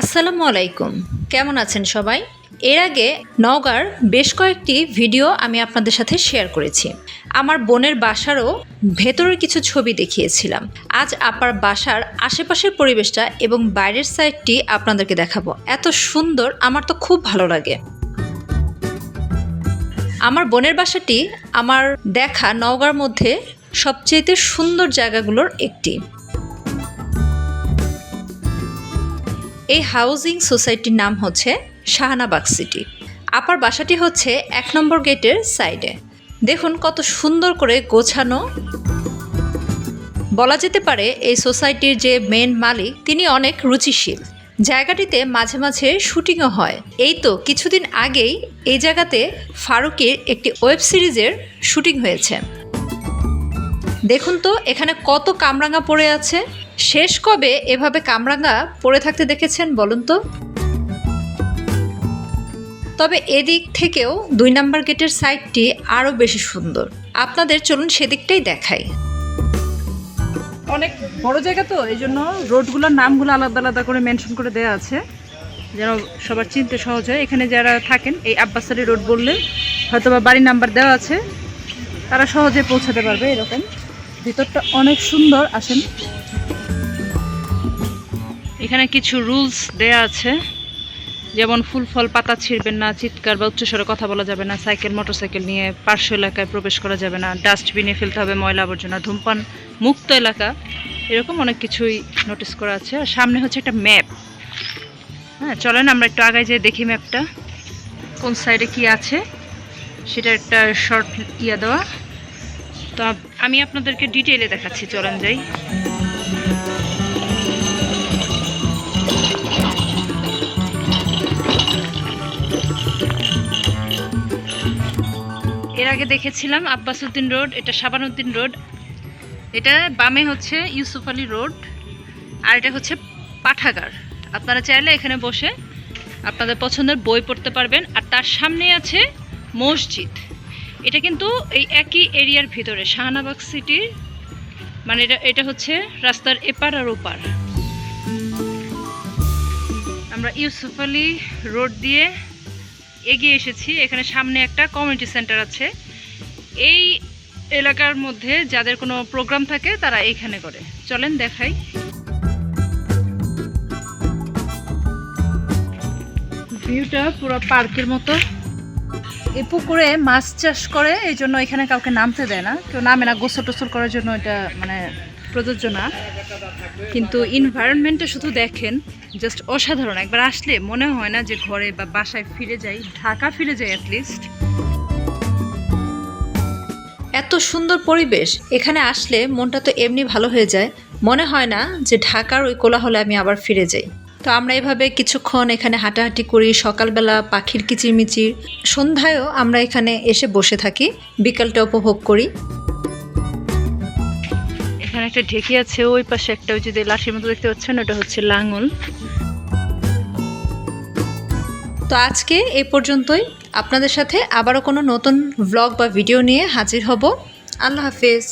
আসসালামু আলাইকুম। কেমন আছেন সবাই? এর আগে নওগাঁর বেশ কয়েকটি ভিডিও আমি আপনাদের সাথে শেয়ার করেছি। আমার বোনের বাসারও ভেতরের কিছু ছবি দেখিয়েছিলাম। আজ আপার বাসার আশেপাশের পরিবেশটা এবং বাইরের সাইডটি আপনাদেরকে দেখাবো। এত সুন্দর, আমার তো খুব ভালো লাগে। আমার বোনের বাসাটি আমার দেখা নওগাঁর মধ্যে সবচেয়ে সুন্দর জায়গাগুলোর একটি। এই হাউজিং সোসাইটির নাম হচ্ছে শাহানাবাগ সিটি। আপার বাসাটি হচ্ছে এক নম্বর গেটের সাইডে। দেখুন কত সুন্দর করে গোছানো। বলা যেতে পারে এই সোসাইটির যে মেন মালিক, তিনি অনেক রুচিশীল। জায়গাটিতে মাঝে মাঝে শুটিংও হয়। এই তো কিছুদিন আগেই এই জায়গাতে ফারুকের একটি ওয়েব সিরিজের শুটিং হয়েছে। দেখুন তো, এখানে কত কামরাঙা পড়ে আছে। শেষ কবে এভাবে কামরাঙা পড়ে থাকতে দেখেছেন বলুন তো? তবে এদিক থেকেও দুই নাম্বার গেটের সাইডটি আরও বেশি সুন্দর। আপনাদের চলুন সেদিকটাই দেখাই। অনেক বড় জায়গা তো, এই জন্য রোডগুলোর নামগুলো আলাদা আলাদা করে মেনশন করে দেওয়া আছে। যেন সবার চিনতে সহজ হয়। এখানে যারা থাকেন, এই আব্বাসারি রোড বললে হয়তো বা বাড়ির নাম্বার দেওয়া আছে। তারা সহজে পৌঁছাতে পারবে এরকম। ভিতরটা অনেক সুন্দর, আসেন। এখানে কিছু রুলস দেয়া আছে। যেমন ফুল ফল পাতা ছিঁড়বেন না, চিৎকার বা উচ্চস্বরে কথা বলা যাবে না, সাইকেল, মোটরসাইকেল নিয়ে পার্শ্ব এলাকায় প্রবেশ করা যাবে না, ডাস্টবিনে ফেলতে হবে ময়লা আবর্জনা, ধূমপান মুক্ত এলাকা, এরকম অনেক কিছুই নোটিস করা আছে। আর সামনে হচ্ছে একটা ম্যাপ হ্যাঁ চলেন আমরা একটু আগায় যেয়ে দেখি ম্যাপটা কোন সাইডে কি আছে? সেটা একটা শর্ট ইয়া দেওয়া। তো আমি আপনাদেরকে ডিটেলে দেখাচ্ছি, চলেন যাই। এর আগে দেখেছিলাম আব্বাসউদ্দিন রোড, এটা শাবানুদ্দিন রোড। এটা বামে হচ্ছে ইউসুফ আলী রোড আর এটা হচ্ছে পাঠাগার। আপনারা চাইলে এখানে বসে আপনাদের পছন্দের বই পড়তে পারবেন। আর তার সামনে আছে মসজিদ। এটা কিন্তু এই একই এরিয়ার ভিতরে, শাহনাবাগ সিটির মানে এটা এটা হচ্ছে রাস্তার এপার আর ওপার। আমরা ইউসুফ আলী রোড দিয়ে এগিয়ে এসেছি। এখানে সামনে একটা কমিউনিটি সেন্টার আছে। এই এলাকার মধ্যে যাদের কোনো প্রোগ্রাম থাকে, তারা এখানে করে। চলেন দেখাই। ভিউটা পুরো পার্কের মতো। এই পুকুরে মাছ চাষ করে, এই জন্য এখানে কাউকে নামতে দেয় না। কেউ নামে না, গোসল টোসল করার জন্য এটা মানে প্রযোজ্য না। কিন্তু ইনভায়রনমেন্টটা শুধু দেখেন। জাস্ট অসাধারণ। একবার আসলে মনে হয় না যে ঘরে বা বাসায় ফিরে যাই, ঢাকা ফিরে যাই অ্যাটলিস্ট এত সুন্দর পরিবেশ, এখানে আসলে মনটা তো এমনি ভালো হয়ে যায়। মনে হয় না যে ঢাকার ওই কোলাহলে আমি আবার ফিরে যাই। তো আমরা এভাবে কিছুক্ষণ এখানে হাঁটাহাঁটি করি, সকালবেলা পাখির কিচিরমিচির। সন্ধ্যায়ও আমরা এখানে এসে বসে থাকি, বিকালটা উপভোগ করি। এখানে একটা ঢেকে আছে, ওই পাশে একটা ওই যে লাঠির মতো দেখতে পাচ্ছেন, ওটা হচ্ছে লাঙল। তো আজকে এ পর্যন্তই। আপনাদের সাথে আবারও কোনো নতুন ব্লগ বা ভিডিও নিয়ে হাজির হব। আল্লাহ হাফেজ।